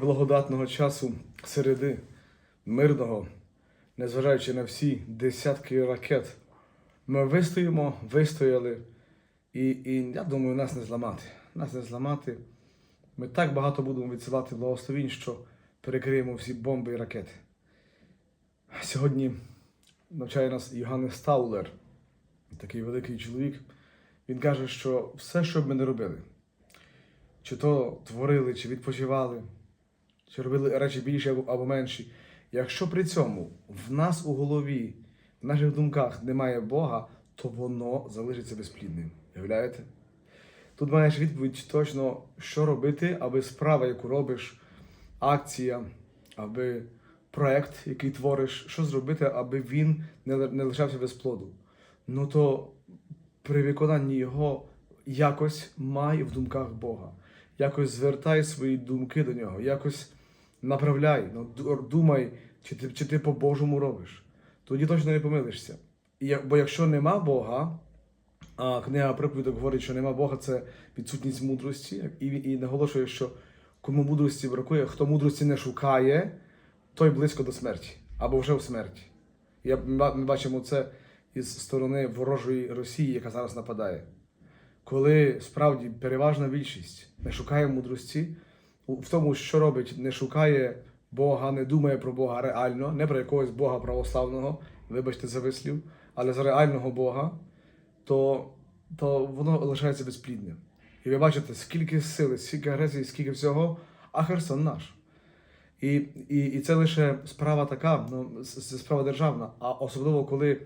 приблагодатного часу середи, мирного, незважаючи на всі десятки ракет, ми вистоїмо, вистояли, і, і я думаю, нас не зламати. Нас не зламати. Ми так багато будемо відсилати благословінь, що перекриємо всі бомби і ракети. Сьогодні навчає нас Йоганнес Таулер, такий великий чоловік. Він каже, що все, що б ми не робили, чи то творили, чи відпочивали, чи робили речі більші або, менші. Якщо при цьому в нас у голові, в наших думках немає Бога, то воно залишиться безплідним. Уявляєте? Тут маєш відповідь точно, що робити, аби справа, яку робиш, акція, аби проект, який твориш, що зробити, аби він не, лишався без плоду. Ну то при виконанні його якось май в думках Бога, якось звертай свої думки до нього, якось направляй, ну, думай, чи ти, чи ти по-божому робиш. Тоді точно не помилишся. І Бо якщо нема Бога, а книга приповідок говорить, що нема Бога це відсутність мудрості, і, і наголошує, що кому мудрості бракує, хто мудрості не шукає, той близько до смерті або вже в смерті. Я, ми бачимо це із сторони ворожої Росії, яка зараз нападає. Коли справді переважна більшість не шукає мудрості, в тому, що робить, не шукає Бога, не думає про Бога реально, не про якогось Бога православного, вибачте за вислів, але за реального Бога, то, то воно лишається безплідним. І ви бачите, скільки сили, скільки агресії, скільки всього, а Херсон наш. І, і, і це лише справа така, ну, це справа державна, а особливо коли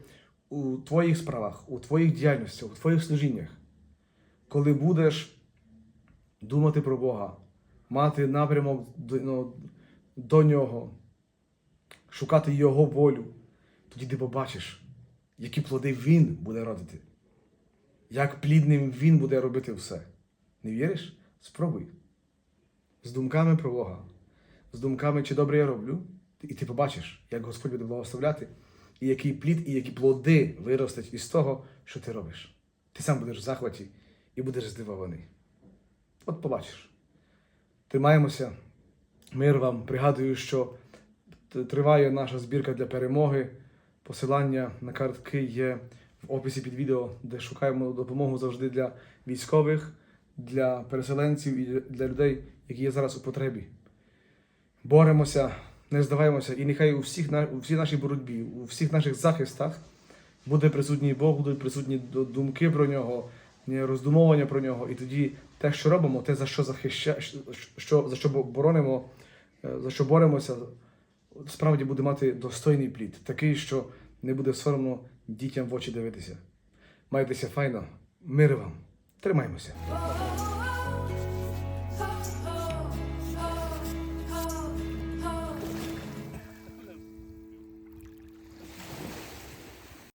у твоїх справах, у твоїх діяльностях, у твоїх служіннях, коли будеш думати про Бога, мати напрямок ну, до нього, шукати Його волю, тоді ти побачиш, які плоди Він буде родити, як плідним Він буде робити все. Не віриш? Спробуй. З думками про Бога, з думками, чи добре я роблю, і ти побачиш, як Господь буде благословляти, і який плід, і які плоди виростуть із того, що ти робиш. Ти сам будеш в захваті і будеш здивований. От побачиш. Тримаємося. Мир вам. Пригадую, що триває наша збірка для перемоги. Посилання на картки є в описі під відео, де шукаємо допомогу завжди для військових, для переселенців і для людей, які є зараз у потребі. Боремося, не здаваємося, і нехай у всіх у всій нашій боротьбі, у всіх наших захистах буде присутній Бог, будуть присутні ду- думки про нього, роздумовування про нього. І тоді те, що робимо, те, за що захища, що, за що боронимо, е, за що боремося, справді буде мати достойний плід, такий, що не буде соромно дітям в очі дивитися. Майтеся файно, мир вам, тримаймося.